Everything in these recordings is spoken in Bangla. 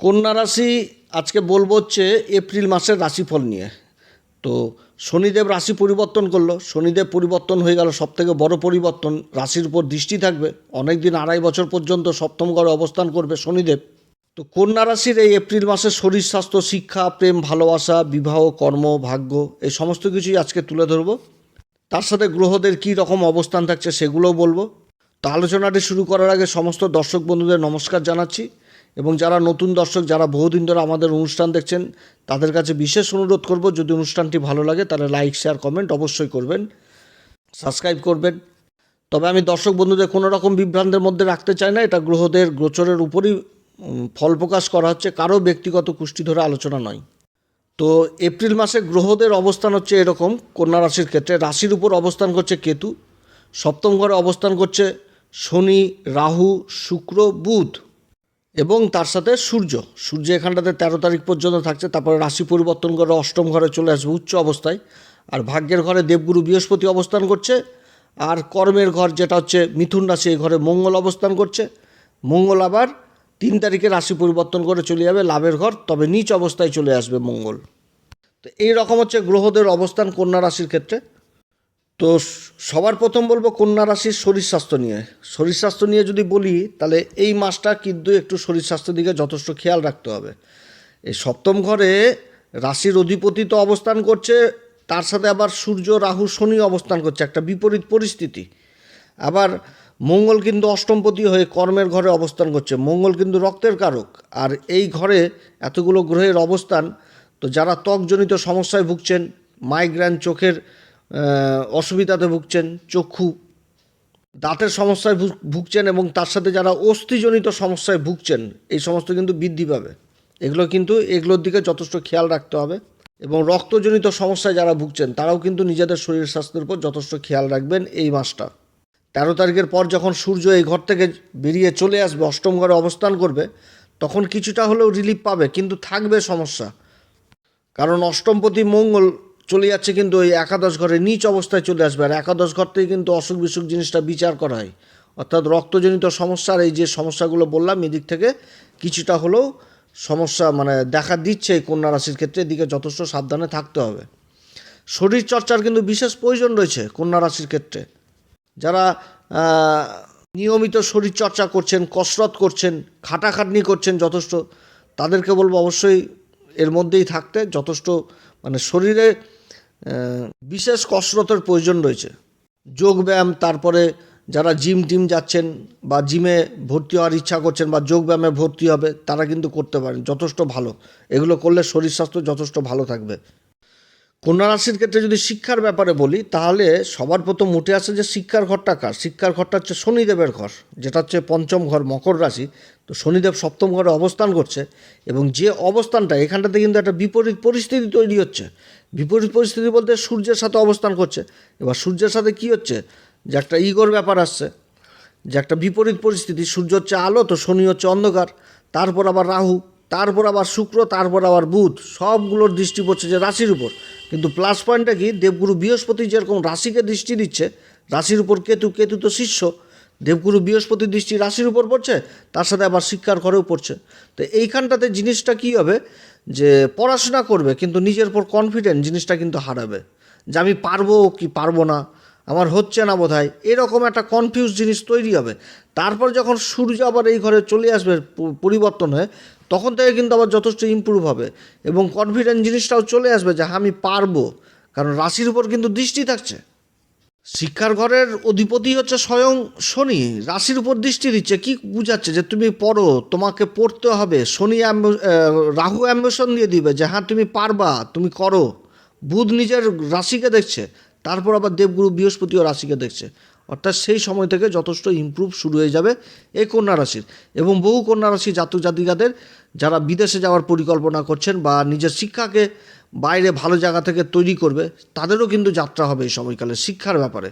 কন্যা রাশি, আজকে বলব হচ্ছে এপ্রিল মাসের রাশিফল নিয়ে। তো শনিদেব রাশি পরিবর্তন করল, শনিদেব পরিবর্তন হয়ে গেল সব থেকে বড় পরিবর্তন, রাশির উপর দৃষ্টি থাকবে অনেক দিন আড়াই বছর পর্যন্ত সপ্তম ঘরে অবস্থান করবে শনিদেব। তো কন্যা রাশির এই এপ্রিল মাসে শরীর, স্বাস্থ্য, শিক্ষা, প্রেম, ভালোবাসা, বিবাহ, কর্ম, ভাগ্য, এই সমস্ত কিছুই আজকে তুলে ধরবো। তার সাথে গ্রহদের কী রকম অবস্থান থাকছে সেগুলোও বলব। তো আলোচনাটি শুরু করার আগে সমস্ত দর্শক বন্ধুদের নমস্কার জানাচ্ছি। এবং যারা নতুন দর্শক, যারা বহুদিন ধরে আমাদের অনুষ্ঠান দেখছেন, তাদের কাছে বিশেষ অনুরোধ করব, যদি অনুষ্ঠানটি ভালো লাগে তাহলে লাইক, শেয়ার, কমেন্ট অবশ্যই করবেন, সাবস্ক্রাইব করবেন। তবে আমি দর্শক বন্ধুদের কোনো রকম বিভ্রান্তের মধ্যে রাখতে চাই না, এটা গ্রহদের, গোচরের উপরই ফল প্রকাশ করা হচ্ছে, কারও ব্যক্তিগত কুষ্টি ধরে আলোচনা নয়। তো এপ্রিল মাসে গ্রহদের অবস্থান হচ্ছে এরকম, কন্যা রাশির ক্ষেত্রে। রাশির উপর অবস্থান করছে কেতু, সপ্তম ঘরে অবস্থান করছে শনি, রাহু, শুক্র, বুধ। এবং তার সাথে সূর্য। সূর্য এখানটাতে তেরো তারিখ পর্যন্ত থাকছে, তারপরে রাশি পরিবর্তন করে অষ্টম ঘরে চলে আসবে উচ্চ অবস্থায়। আর ভাগ্যের ঘরে দেবগুরু বৃহস্পতি অবস্থান করছে, আর কর্মের ঘর যেটা হচ্ছে মিথুন রাশি, এই ঘরে মঙ্গল অবস্থান করছে। মঙ্গল আবার তিন তারিখে রাশি পরিবর্তন করে চলে যাবে, লাভের ঘর, তবে নিচ অবস্থায় চলে আসবে মঙ্গল। তো এই রকম হচ্ছে গ্রহদের অবস্থান কন্যা রাশির ক্ষেত্রে। তো সবার প্রথম বলব কন্যা রাশির শরীর স্বাস্থ্য নিয়ে। শরীর স্বাস্থ্য নিয়ে যদি বলি, তাহলে এই মাসটা কিন্তু একটু শরীর স্বাস্থ্যের দিকে যথেষ্ট খেয়াল রাখতে হবে। এই সপ্তম ঘরে রাশির অধিপতি তো অবস্থান করছে, তার সাথে আবার সূর্য, রাহু, শনি অবস্থান করছে, একটা বিপরীত পরিস্থিতি। আবার মঙ্গল কিন্তু অষ্টমপতি হয়ে কর্মের ঘরে অবস্থান করছে। মঙ্গল কিন্তু রক্তের কারক, আর এই ঘরে এতগুলো গ্রহের অবস্থান, তো যারা ত্বকজনিত সমস্যায় ভুগছেন মাইগ্রেন চোখের অসুবিধাতে ভুগছেন, চক্ষু দাঁতের সমস্যায় ভুগছেন এবং তার সাথে যারা অস্থিজনিত সমস্যায় ভুগছেন, এই সমস্ত কিন্তু বৃদ্ধি পাবে। এগুলো কিন্তু, এগুলোর দিকে যথেষ্ট খেয়াল রাখতে হবে এবং রক্তজনিত সমস্যায় যারা ভুগছেন, তারাও কিন্তু নিজেদের শরীর স্বাস্থ্যের উপর যথেষ্ট খেয়াল রাখবেন এই মাসটা। তেরো তারিখের পর যখন সূর্য এই ঘর থেকে বেরিয়ে চলে আসবে, অষ্টম ঘরে অবস্থান করবে, তখন কিছুটা হলেও রিলিফ পাবে, কিন্তু থাকবে সমস্যা। কারণ অষ্টমপতি মঙ্গল চলে যাচ্ছে কিন্তু ওই একাদশ ঘরে নিচ অবস্থায় চলে আসবে। আর একাদশ ঘর থেকে কিন্তু অসুখ বিসুখ জিনিসটা বিচার করা হয়। অর্থাৎ রক্তজনিত সমস্যার এই যে সমস্যাগুলো বললাম, এদিক থেকে কিছুটা হলেও সমস্যা মানে দেখা দিচ্ছে এই কন্যা রাশির ক্ষেত্রে, এদিকে যথেষ্ট সাবধানে থাকতে হবে। শরীর চর্চার কিন্তু বিশেষ প্রয়োজন রয়েছে কন্যা রাশির ক্ষেত্রে। যারা নিয়মিত শরীর চর্চা করছেন, কসরত করছেন, খাটাখাটনি করছেন যথেষ্ট, তাদেরকে বলব অবশ্যই এর মধ্যেই থাকতে। যথেষ্ট মানে শরীরে বিশেষ কসরতের প্রয়োজন রয়েছে। যোগব্যায়াম তারপরে যারা জিম টিম যাচ্ছেন বা জিমে ভর্তি হওয়ার ইচ্ছা করছেন বা যোগব্যায়ামে ভর্তি হবে, তারা কিন্তু করতে পারেন, যথেষ্ট ভালো। এগুলো করলে শরীর স্বাস্থ্য যথেষ্ট ভালো থাকবে। কন্যা রাশির ক্ষেত্রে যদি শিক্ষার ব্যাপারে বলি, তাহলে সবার প্রথম উঠে আসে যে শিক্ষার ঘরটা কার? শিক্ষার ঘরটা হচ্ছে শনিদেবের ঘর, যেটা হচ্ছে পঞ্চম ঘর মকর রাশি। তো শনিদেব সপ্তম ঘরে অবস্থান করছে এবং যে অবস্থানটা, এখানটাতে কিন্তু একটা বিপরীত পরিস্থিতি তৈরি হচ্ছে। বিপরীত পরিস্থিতি বলতে সূর্যের সাথে অবস্থান করছে। এবার সূর্যের সাথে কি হচ্ছে? যে একটা ইগোর ব্যাপার আসছে, যে একটা বিপরীত পরিস্থিতি। সূর্য হচ্ছে আলো, তো শনি হচ্ছে অন্ধকার। তারপর আবার রাহু, তারপর আবার শুক্র, তারপর আবার বুধ। সবগুলোর দৃষ্টি পড়ছে যে রাশির উপর। কিন্তু প্লাস পয়েন্টটা কি? দেবগুরু বৃহস্পতি যেরকম রাশিকে দৃষ্টি দিচ্ছে, রাশির উপর কেতু কেতু তো শিষ্য, দেবগুরু বৃহস্পতি দৃষ্টি রাশির উপর পড়ছে, তার সাথে আবার শিক্ষার ঘরেও পড়ছে। তো এইখানটাতে জিনিসটা কী হবে? যে পড়াশোনা করবে, কিন্তু নিজের উপর কনফিডেন্ট জিনিসটা কিন্তু হারাবে। যে আমি পারব কি পারব না আমার হচ্ছে না বোধ হয় এরকম একটা কনফিউজ জিনিস তৈরি হবে। তারপর যখন সূর্য আবার এই ঘরে চলে আসবে পরিবর্তন হয়ে তখন থেকে কিন্তু আবার যথেষ্ট ইম্প্রুভ হবে। এবং কনফিডেন্ট জিনিসটাও চলে আসবে যে হ্যাঁ, আমি পারব। কারণ রাশির উপর কিন্তু দৃষ্টি থাকছে। শিক্ষার ঘরের অধিপতি হচ্ছে স্বয়ং শনি। রাশির উপর দৃষ্টি দিচ্ছে। কি বুঝাচ্ছে যে তুমি পড়ো তোমাকে পড়তে হবে। শনি রাহু অ্যাম্বিশন দিয়ে দিবে যে হ্যাঁ তুমি পারবা তুমি করো। বুধ নিজের রাশিকে দেখছে। তারপর আবার দেবগুরু বৃহস্পতিও রাশিকে দেখছে। অর্থাৎ সেই সময় থেকে যথেষ্ট ইমপ্রুভ শুরু হয়ে যাবে এই কন্যা রাশির। এবং বহু কন্যা রাশি জাতক জাতিকাদের যারা বিদেশে যাওয়ার পরিকল্পনা করছেন বা নিজের শিক্ষাকে বাইরে ভালো জায়গা থেকে তৈরি করবে, তাদেরও কিন্তু যাত্রা হবে এই সময়কালে শিক্ষার ব্যাপারে।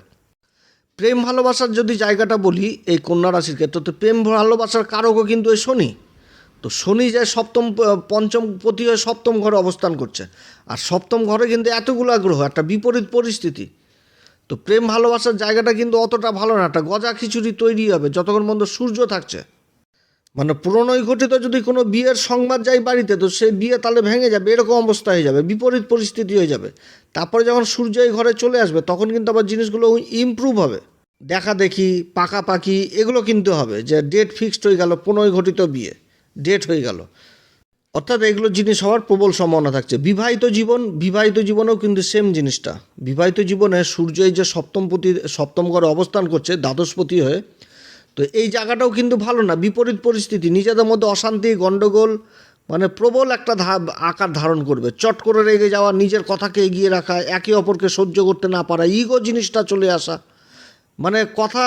প্রেম ভালোবাসার যদি জায়গাটা বলি, এই কন্যা রাশির ক্ষেত্রে তো প্রেম ভালোবাসার কারকও কিন্তু এই শনি। তো শনি যায় সপ্তম, পঞ্চম পতি হয়ে সপ্তম ঘরে অবস্থান করছে। আর সপ্তম ঘরে কিন্তু এতগুলো গ্রহ, একটা বিপরীত পরিস্থিতি। তো প্রেম ভালোবাসার জায়গাটা কিন্তু অতটা ভালো না, একটা গজা খিচুড়ি তৈরি হবে, যতক্ষণ পর্যন্ত সূর্য থাকছে। মানে প্রণয় ঘটিত যদি কোনো বিয়ের সংবাদ যায় বাড়িতে, তো সেই বিয়ে তাহলে ভেঙে যাবে, এরকম অবস্থা হয়ে যাবে, বিপরীত পরিস্থিতি হয়ে যাবে। তারপরে যখন সূর্য এই ঘরে চলে আসবে, তখন কিন্তু আবার জিনিসগুলো ইমপ্রুভ হবে। দেখা দেখি, পাকাপাকি, এগুলো কিনতে হবে, যে ডেট ফিক্সড হয়ে গেল প্রণয় ঘটিত বিয়ে। ডেট হয়ে গেল। অর্থাৎ এগুলো জিনিস হওয়ার প্রবল সম্ভাবনা থাকছে। বিবাহিত জীবন, বিবাহিত জীবনেও কিন্তু সেম জিনিসটা। বিবাহিত জীবনে সূর্য এই যে সপ্তমপতি সপ্তম ঘরে অবস্থান করছে, দ্বাদশপতি হয়ে, তো এই জায়গাটাও কিন্তু ভালো না। বিপরীত পরিস্থিতি, নিজেদের মধ্যে অশান্তি গণ্ডগোল মানে প্রবল একটা আকার ধারণ করবে। চট করে রেগে যাওয়া, নিজের কথাকে এগিয়ে রাখা, একে অপরকে সহ্য করতে না পারা ইগো জিনিসটা চলে আসা। মানে কথা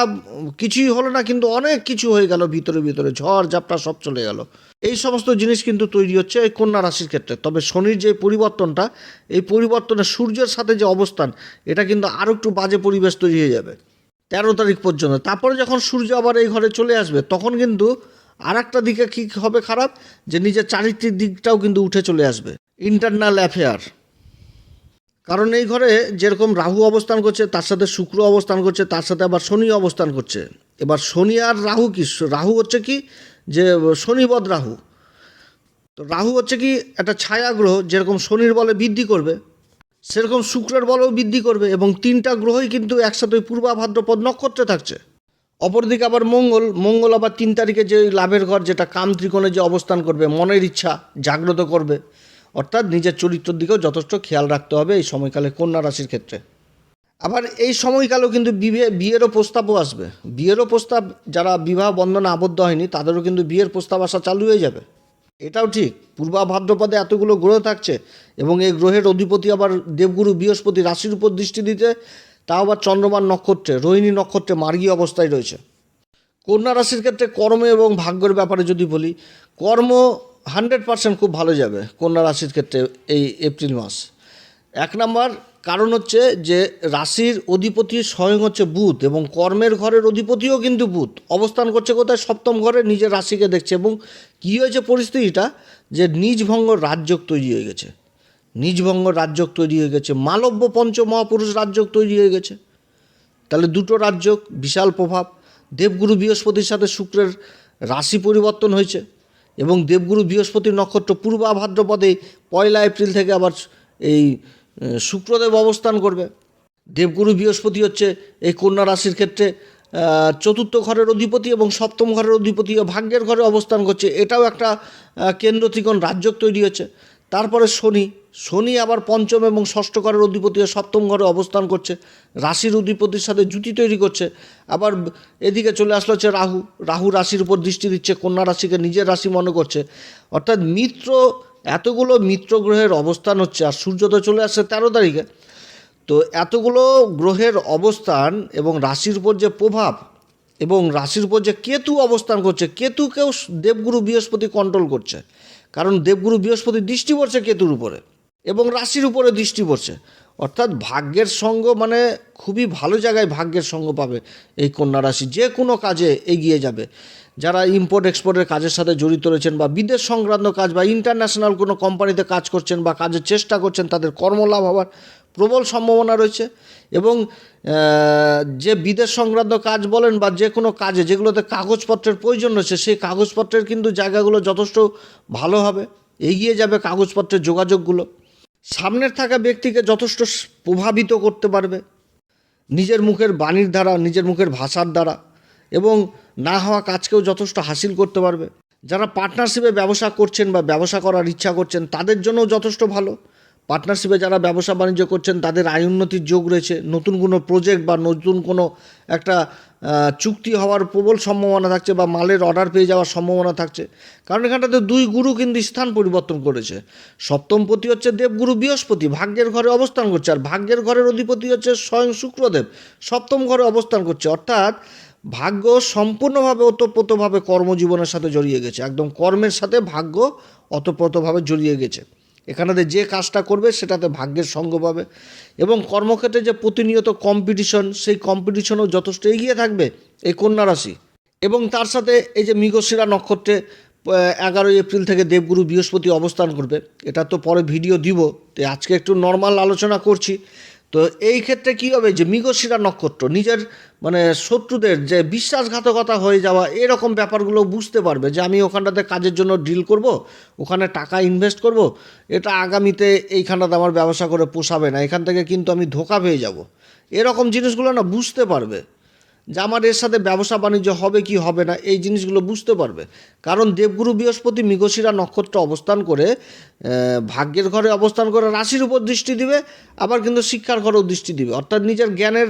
কিছুই হলো না, কিন্তু অনেক কিছু হয়ে গেল, ভিতরে ভিতরে ঝড় ঝাপটা সব চলে গেল। এই সমস্ত জিনিস কিন্তু তৈরি হচ্ছে এই কন্যা রাশির ক্ষেত্রে। তবে শনির যে পরিবর্তনটা, এই পরিবর্তনে সূর্যের সাথে যে অবস্থান, এটা কিন্তু আরও একটু বাজে পরিবেশ তৈরি হয়ে যাবে তেরো তারিখ পর্যন্ত। তারপরে যখন সূর্য আবার এই ঘরে চলে আসবে, তখন কিন্তু আর একটা দিকে কী হবে খারাপ? যে নিজের চারিত্রিক দিকটাও কিন্তু উঠে চলে আসবে। ইন্টারনাল অ্যাফেয়ার কারণ এই ঘরে যেরকম রাহু অবস্থান করছে, তার সাথে শুক্র অবস্থান করছে, তার সাথে আবার শনি অবস্থান করছে। এবার শনি আর রাহু কি? রাহু হচ্ছে কি? যে শনিবদ রাহু। তো রাহু হচ্ছে কি? একটা ছায়া গ্রহ, যেরকম শনির বলে বৃদ্ধি করবে, সেরকম শুক্রের বলেও বৃদ্ধি করবে এবং তিনটা গ্রহই কিন্তু একসাথে ওই পূর্বা ভাদ্রপদ নক্ষত্রে থাকছে। অপরদিকে আবার মঙ্গল মঙ্গল আবার তিন তারিখে যে লাভের ঘর, যেটা কাম ত্রিকোণে যে অবস্থান করবে, মনের ইচ্ছা জাগ্রত করবে। অর্থাৎ নিজের চরিত্রের দিকেও যথেষ্ট খেয়াল রাখতে হবে এই সময়কালে কন্যা রাশির ক্ষেত্রে। আবার এই সময়কালেও কিন্তু বিয়ে বিয়েরও প্রস্তাবও আসবে। বিয়েরও প্রস্তাব, যারা বিবাহ বন্ধনে আবদ্ধ হয়নি, তাদেরও কিন্তু বিয়ের প্রস্তাব আসা চালু হয়ে যাবে। এটাও ঠিক, পূর্বা ভাদ্রপদে এতগুলো গ্রহ থাকছে এবং এই গ্রহের অধিপতি আবার দেবগুরু বৃহস্পতি রাশির উপর দৃষ্টি দিতে, তাও আবার চন্দ্রমান নক্ষত্রে, রোহিণী নক্ষত্রে মার্গী অবস্থায় রয়েছে। কন্যা রাশির ক্ষেত্রে কর্ম এবং ভাগ্যের ব্যাপারে যদি বলি, কর্ম হান্ড্রেড পার্সেন্ট খুব ভালো যাবে কন্যা রাশির ক্ষেত্রে এই এপ্রিল মাস। এক নাম্বার কারণ হচ্ছে যে রাশির অধিপতি স্বয়ং হচ্ছে বুধ এবং কর্মের ঘরের অধিপতিও কিন্তু বুধ। অবস্থান করছে কোথায়? সপ্তম ঘরে নিজের রাশিকে দেখছে এবং কী হয়েছে পরিস্থিতিটা? যে নিজভঙ্গ রাজযোগ তৈরি হয়ে গেছে। নিজভঙ্গ রাজযোগ তৈরি হয়ে গেছে। মালব্য পঞ্চ মহাপুরুষ রাজযোগ তৈরি হয়ে গেছে। তাহলে দুটো রাজ্য বিশাল প্রভাব। দেবগুরু বৃহস্পতির সাথে শুক্রের রাশি পরিবর্তন হয়েছে। এবং দেবগুরু বৃহস্পতির নক্ষত্র পূর্বা ভাদ্রপদে পয়লা এপ্রিল থেকে আবার এই শুক্রদেব অবস্থান করবে। দেবগুরু বৃহস্পতি হচ্ছে এই কন্যা রাশির ক্ষেত্রে চতুর্থ ঘরের অধিপতি এবং সপ্তম ঘরের অধিপতি ও ভাগ্যের ঘরে অবস্থান করছে। এটাও একটা কেন্দ্র ত্রিকোণ রাজ্যক তৈরি হচ্ছে। তারপরে শনি। শনি আবার পঞ্চম এবং ষষ্ঠ ঘরের অধিপতি সপ্তম ঘরে অবস্থান করছে। রাশির অধিপতির সাথে জুতি তৈরি করছে। আবার এদিকে চলে আসলো হচ্ছে রাহু। রাহু রাশির উপর দৃষ্টি দিচ্ছে, কন্যা রাশিকে নিজের রাশি মনে করছে। অর্থাৎ মিত্র, এতগুলো মিত্র গ্রহের অবস্থান হচ্ছে আর সূর্য তো চলে আসছে তেরো তারিখে। তো এতগুলো গ্রহের অবস্থান এবং রাশির উপর যে প্রভাব এবং রাশির উপর যে কেতু অবস্থান করছে, কেতুকেও দেবগুরু বৃহস্পতি কন্ট্রোল করছে। কারণ দেবগুরু বৃহস্পতি দৃষ্টি পড়ছে কেতুর উপরে এবং রাশির উপরে দৃষ্টি পড়ছে। অর্থাৎ ভাগ্যের সঙ্গ মানে খুবই ভালো জায়গায় ভাগ্যের সঙ্গ পাবে এই কন্যা রাশি, যে কোনো কাজে এগিয়ে যাবে। যারা ইম্পোর্ট এক্সপোর্টের কাজের সাথে জড়িত রয়েছেন বা বিদেশ সংক্রান্ত কাজ বা ইন্টারন্যাশনাল কোনো কোম্পানিতে কাজ করছেন বা কাজের চেষ্টা করছেন, তাদের কর্মলাভ হওয়ার প্রবল সম্ভাবনা রয়েছে। এবং যে বিদেশ সংক্রান্ত কাজ বলেন বা যে কোনো কাজে যেগুলোতে কাগজপত্রের প্রয়োজন রয়েছে, সেই কাগজপত্রের কিন্তু জায়গাগুলো যথেষ্ট ভালো হবে। এগিয়ে যাবে কাগজপত্রের যোগাযোগগুলো। সামনের থাকা ব্যক্তিকে যথেষ্ট প্রভাবিত করতে পারবে। নিজের মুখের বাণীর দ্বারা, নিজের মুখের ভাষার দ্বারা এবং না হওয়া কাজকেও যথেষ্ট হাসিল করতে পারবে। যারা পার্টনারশিপে ব্যবসা করছেন বা ব্যবসা করার ইচ্ছা করছেন, তাদের জন্যও যথেষ্ট ভালো। পার্টনারশিপে যারা ব্যবসা বাণিজ্য করছেন, তাদের আয় উন্নতির যোগ রয়েছে। নতুন কোনো প্রজেক্ট বা নতুন কোনো একটা চুক্তি হওয়ার প্রবল সম্ভাবনা থাকছে বা মালের অর্ডার পেয়ে যাওয়ার সম্ভাবনা থাকছে। কারণ এখানটাতে দুই গুরু কিন্তু স্থান পরিবর্তন করেছে। সপ্তমপতি হচ্ছে দেবগুরু বৃহস্পতি, ভাগ্যের ঘরে অবস্থান করছে। আর ভাগ্যের ঘরের অধিপতি হচ্ছে স্বয়ং শুক্রদেব। সপ্তম ঘরে অবস্থান করছে। অর্থাৎ ভাগ্য সম্পূর্ণভাবে ওতপ্রোতভাবে কর্মজীবনের সাথে জড়িয়ে গেছে। একদম কর্মের সাথে ভাগ্য ওতপ্রোতভাবে জড়িয়ে গেছে। এখানেতে যে কাজটা করবে সেটাতে ভাগ্যের সঙ্গ পাবে। এবং কর্মক্ষেত্রে যে প্রতিনিয়ত কম্পিটিশন সেই কম্পিটিশনও যথেষ্ট এগিয়ে থাকবে এই কন্যা রাশি। এবং তার সাথে এই যে মৃগশিরা নক্ষত্রে এগারোই এপ্রিল থেকে দেবগুরু বৃহস্পতি অবস্থান করবে। এটা তো পরে ভিডিও দিব। তো আজকে একটু নর্মাল আলোচনা করছি। তো এই ক্ষেত্রে কী হবে যে মৃগশিরা নক্ষত্র, নিজের মানে শত্রুদের যে বিশ্বাসঘাতকতা হয়ে যাওয়া, এরকম ব্যাপারগুলো বুঝতে পারবে যে আমি ওখানটাতে কাজের জন্য ডিল করব, ওখানে টাকা ইনভেস্ট করব, এটা আগামীতে এইখানটাতে আমার ব্যবসা করে পোষাবে না, এখান থেকে কিন্তু আমি ধোকা পেয়ে যাব। এরকম জিনিসগুলো না বুঝতে পারবে। যে আমার এর সাথে ব্যবসা বাণিজ্য হবে কি হবে না, এই জিনিসগুলো বুঝতে পারবে। কারণ দেবগুরু বৃহস্পতি মৃগশিরা নক্ষত্র অবস্থান করে ভাগ্যের ঘরে অবস্থান করে রাশির উপর দৃষ্টি দিবে, আবার কিন্তু শিক্ষার ঘরেও দৃষ্টি দিবে। অর্থাৎ নিজের জ্ঞানের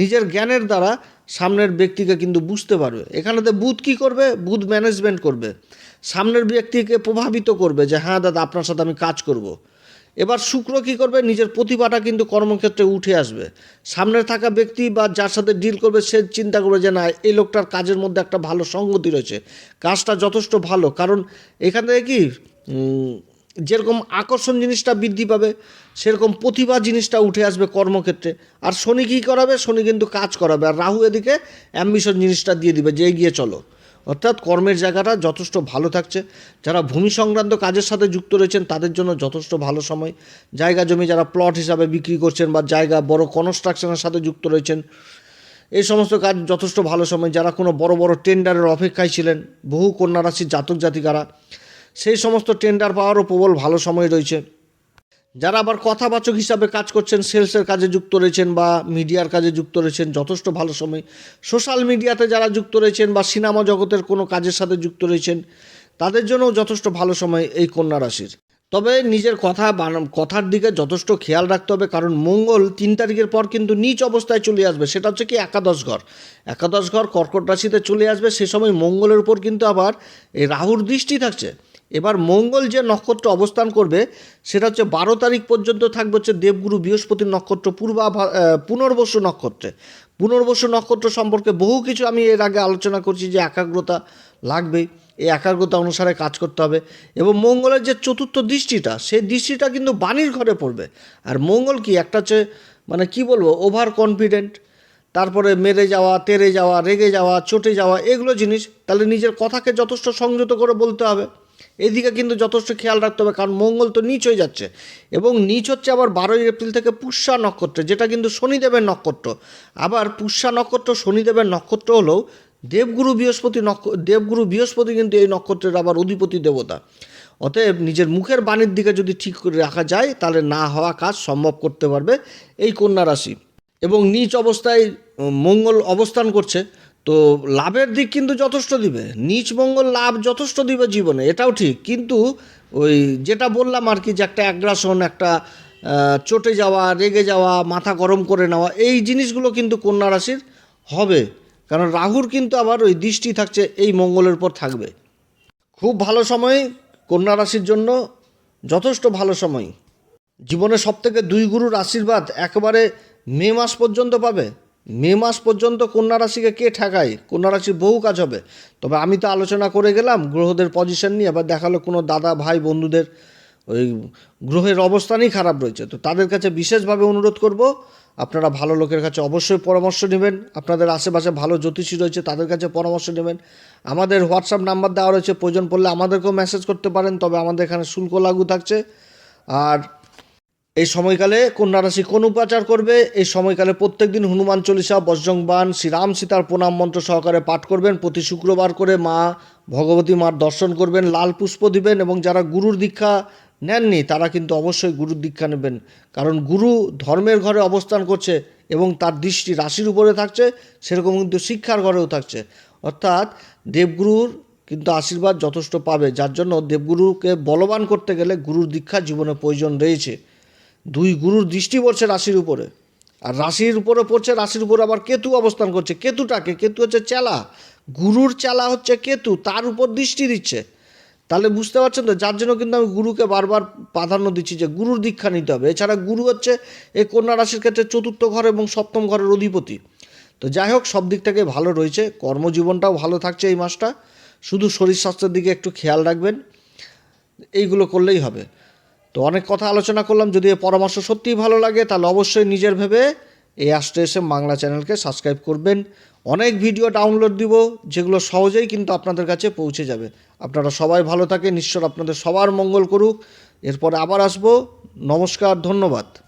নিজের জ্ঞানের দ্বারা সামনের ব্যক্তিকে কিন্তু বুঝতে পারবে। এখানেতে বুধ কি করবে? বুধ ম্যানেজমেন্ট করবে। সামনের ব্যক্তিকে প্রভাবিত করবে যে হ্যাঁ দাদা, আপনার সাথে আমি কাজ করব। এবার শুক্র কী করবে? নিজের প্রতিভাটা কিন্তু কর্মক্ষেত্রে উঠে আসবে। সামনে থাকা ব্যক্তি বা যার সাথে ডিল করবে, সে চিন্তা করবে যে, না, এই লোকটার কাজের মধ্যে একটা ভালো সঙ্গতি রয়েছে। কাজটা যথেষ্ট ভালো। কারণ এখান থেকে কি যেরকম আকর্ষণ জিনিসটা বৃদ্ধি পাবে, সেরকম প্রতিভা জিনিসটা উঠে আসবে কর্মক্ষেত্রে। আর শনি কী করাবে? শনি কিন্তু কাজ করাবে। আর রাহু এদিকে অ্যাম্বিশন জিনিসটা দিয়ে দিবে যে, এগিয়ে চলো। অর্থাৎ কর্মের জায়গাটা যথেষ্ট ভালো থাকছে। যারা ভূমি সংক্রান্ত কাজের সাথে যুক্ত রয়েছেন, তাদের জন্য যথেষ্ট ভালো সময়। জায়গা জমি যারা প্লট হিসাবে বিক্রি করছেন বা জায়গা বড় কনস্ট্রাকশনের সাথে যুক্ত রয়েছেন, এই সমস্ত কাজ যথেষ্ট ভালো সময়। যারা কোনো বড় বড় টেন্ডারের অপেক্ষায় ছিলেন, বহু কন্যা রাশির জাতক জাতিকারা, সেই সমস্ত টেন্ডার পাওয়ারও প্রবল ভালো সময় রয়েছে। যারা আবার কথাবাচক হিসাবে কাজ করছেন, সেলসের কাজে যুক্ত রয়েছেন বা মিডিয়ার কাজে যুক্ত রয়েছেন, যথেষ্ট ভালো সময়। সোশ্যাল মিডিয়াতে যারা যুক্ত রয়েছেন বা সিনেমা জগতের কোনো কাজের সাথে যুক্ত রয়েছেন, তাদের জন্যও যথেষ্ট ভালো সময় এই কন্যা রাশির। তবে নিজের কথা কথার দিকে যথেষ্ট খেয়াল রাখতে হবে, কারণ মঙ্গল তিন তারিখের পর কিন্তু নিচ অবস্থায় চলে আসবে। সেটা হচ্ছে কি একাদশ ঘর। একাদশ ঘর কর্কট রাশিতে চলে আসবে, সে সময় মঙ্গলের উপর কিন্তু আবার এই রাহুর দৃষ্টি থাকছে। এবার মঙ্গল যে নক্ষত্র অবস্থান করবে, সেটা হচ্ছে বারো তারিখ পর্যন্ত থাকবে হচ্ছে দেবগুরু বৃহস্পতির নক্ষত্র পূর্বা পুনর্বসু নক্ষত্রে। পুনর্বসু নক্ষত্র সম্পর্কে বহু কিছু আমি এর আগে আলোচনা করছি যে একাগ্রতা লাগবেই, এই একাগ্রতা অনুসারে কাজ করতে হবে। এবং মঙ্গলের যে চতুর্থ দৃষ্টিটা, সেই দৃষ্টিটা কিন্তু বাণীর ঘরে পড়বে। আর মঙ্গল কি? একটা হচ্ছে মানে কি বলব? ওভার কনফিডেন্ট তারপরে মেরে যাওয়া, তেরে যাওয়া, রেগে যাওয়া, চটে যাওয়া, এগুলো জিনিস, তাহলে নিজের কথাকে যথেষ্ট সংযত করে বলতে হবে। এদিকে কিন্তু যথেষ্ট খেয়াল রাখতে হবে, কারণ মঙ্গল তো নিচ হয়ে যাচ্ছে। এবং নিচ হচ্ছে আবার বারোই এপ্রিল থেকে পুষ্যা নক্ষত্রে, যেটা কিন্তু শনিদেবের নক্ষত্র। আবার পুষ্যা নক্ষত্র, শনিদেবের নক্ষত্র হলেও দেবগুরু বৃহস্পতি নক্ষ, দেবগুরু বৃহস্পতি কিন্তু এই নক্ষত্রের আবার অধিপতি দেবতা। অতএব নিজের মুখের বাণীর দিকে যদি ঠিক করে রাখা যায়, তাহলে না হওয়া কাজ সম্ভব করতে পারবে এই কন্যা রাশি। এবং নিচ অবস্থায় মঙ্গল অবস্থান করছে। তো লাভের দিক কিন্তু যথেষ্ট দিবে। নিচ মঙ্গল লাভ যথেষ্ট দিবে জীবনে, এটাও ঠিক। কিন্তু ওই যেটা বললাম আর কি যে একটা অ্যাগ্রাসন একটা চটে যাওয়া, রেগে যাওয়া, মাথা গরম করে নেওয়া, এই জিনিসগুলো কিন্তু কন্যা রাশির হবে। কারণ রাহুর কিন্তু আবার ওই দৃষ্টি থাকছে, এই মঙ্গলের উপর থাকবে। খুব ভালো সময় কন্যা রাশির জন্য, যথেষ্ট ভালো সময়। জীবনে সব থেকে দুই গুরুর আশীর্বাদ একেবারে মে মাস পর্যন্ত পাবে। মে মাস পর্যন্ত কন্যা রাশিকে কে ঠেকায়? কন্যা রাশির বহু কাজ হবে। তবে আমি তো আলোচনা করে গেলাম, গ্রহদের পজিশন নিয়ে, আবার দেখাল কোনো দাদা, ভাই, বন্ধুদের ওই গ্রহের অবস্থানই খারাপ রয়েছে। তো তাদের কাছে বিশেষভাবে অনুরোধ করব, আপনারা ভালো লোকের কাছে অবশ্যই পরামর্শ নেবেন। আপনাদের আশেপাশে ভালো জ্যোতিষী রয়েছে, তাদের কাছে পরামর্শ নেবেন। আমাদের হোয়াটসঅ্যাপ নাম্বার দেওয়া রয়েছে, প্রয়োজন পড়লে আমাদেরকেও মেসেজ করতে পারেন, তবে আমাদের এখানে শুল্ক লাগু থাকছে। আর এই সময়কালে কন্যা রাশি কোন উপাচার করবে? এই সময়কালে প্রত্যেক দিন হনুমান চল্লিশা বজ্রংবান শ্রীরাম সীতার প্রণাম মন্ত্র সহকারে পাঠ করবেন। প্রতি শুক্রবার করে মা ভগবতী মার দর্শন করবেন, লাল পুষ্প দিবেন এবং যারা গুরুর দীক্ষা নেননি, তারা কিন্তু অবশ্যই গুরুর দীক্ষা নেবেন। কারণ গুরু ধর্মের ঘরে অবস্থান করছে এবং তার দৃষ্টি রাশির উপরে থাকছে, সেরকম কিন্তু শিক্ষার ঘরেও থাকছে। অর্থাৎ দেবগুরুর কিন্তু আশীর্বাদ যথেষ্ট পাবে। যার জন্য দেবগুরুকে বলবান করতে গেলে গুরুর দীক্ষা জীবনে প্রয়োজন রয়েছে। দুই গুরুর দৃষ্টি পড়ছে রাশির উপরে। আর রাশির উপরে পড়ছে, রাশির উপরে আবার কেতু অবস্থান করছে। কেতুটাকে, কেতু হচ্ছে চেলা। গুরুর চেলা হচ্ছে কেতু, তার উপর দৃষ্টি দিচ্ছে। তাহলে বুঝতে পারছেন তো? যার জন্য কিন্তু আমি গুরুকে বারবার প্রাধান্য দিচ্ছি যে গুরুর দীক্ষা নিতে হবে। এছাড়া গুরু হচ্ছে এই কন্যা রাশির ক্ষেত্রে চতুর্থ ঘর এবং সপ্তম ঘরের অধিপতি। তো যাই হোক, সব দিক থেকে ভালো রয়েছে। কর্মজীবনটাও ভালো থাকছে এই মাসটা। শুধু শরীর স্বাস্থ্যের দিকে একটু খেয়াল রাখবেন। এইগুলো করলেই হবে। তো অনেক কথা আলোচনা করলাম, যদি এই পরামর্শ সত্যিই ভালো লাগে, তাহলে অবশ্যই নিজের ভেবে এই আস্টে এসে বাংলা চ্যানেলকে সাবস্ক্রাইব করবেন। অনেক ভিডিও ডাউনলোড দিব, যেগুলো সহজেই কিন্তু আপনাদের কাছে পৌঁছে যাবে। আপনারা সবাই ভালো থাকেন, ঈশ্বর আপনাদের সবার মঙ্গল করুক। এরপর আবার আসব। নমস্কার, ধন্যবাদ।